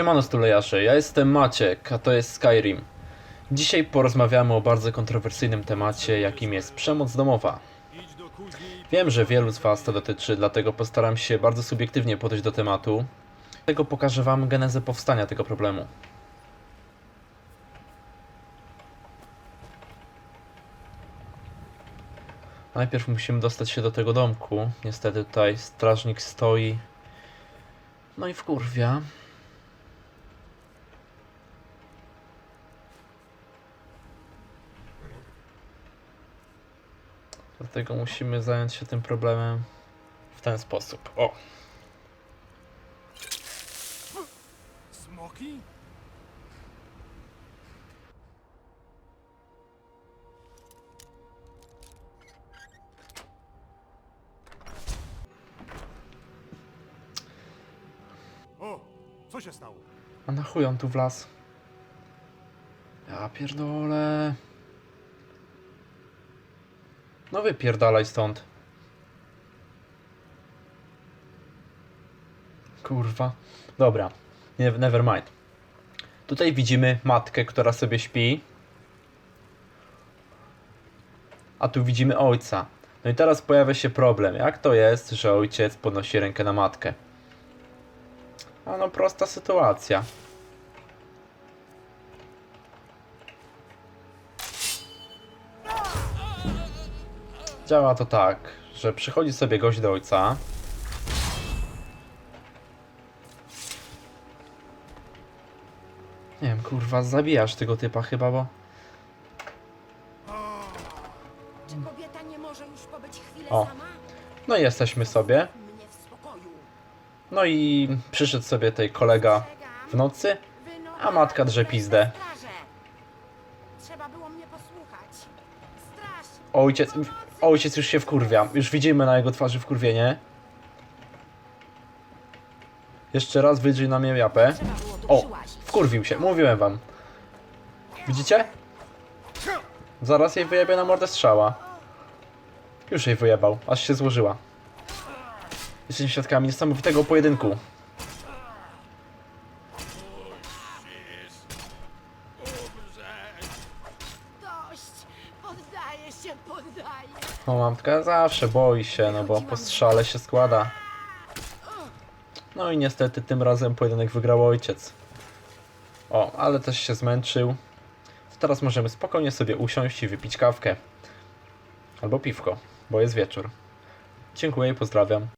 Siemano stulejarze, ja jestem Maciek, a to jest Skyrim. Dzisiaj porozmawiamy o bardzo kontrowersyjnym temacie, jakim jest przemoc domowa. Wiem, że wielu z Was to dotyczy, dlatego postaram się bardzo subiektywnie podejść do tematu. Dlatego pokażę Wam genezę powstania tego problemu. Najpierw musimy dostać się do tego domku. Niestety tutaj strażnik stoi. No i wkurwia. Dlatego musimy zająć się tym problemem w ten sposób. O! Smoki? O, co się stało? A na chuj on tu wlazł? Ja pierdolę. No wypierdalaj stąd. Kurwa. Dobra. Never mind. Tutaj widzimy matkę, która sobie śpi. A tu widzimy ojca. No i teraz pojawia się problem. Jak to jest, że ojciec podnosi rękę na matkę? A no prosta sytuacja. Działa to tak, że przychodzi sobie gość do ojca. Nie wiem, kurwa, zabijasz tego typa chyba, bo... Czy kobieta nie może już pobyć chwilę O. sama? No i jesteśmy sobie. Mnie w spokoju. No i przyszedł sobie tej kolega w nocy. A matka drze pizdę. Straże. Trzeba było mnie posłuchać. Ojciec, ojciec już się wkurwia. Już widzimy na jego twarzy wkurwienie. Jeszcze raz wydrzyj na mnie japę. O, wkurwił się, mówiłem wam. Widzicie? Zaraz jej wyjebie na mordę strzała. Już jej wyjebał, aż się złożyła. Jesteśmy świadkami niesamowitego pojedynku. Się, poddaję! O, matka zawsze boi się, no bo po strzale się składa. No i niestety tym razem pojedynek wygrał ojciec. O, ale też się zmęczył. Teraz możemy spokojnie sobie usiąść i wypić kawkę. Albo piwko, bo jest wieczór. Dziękuję i pozdrawiam.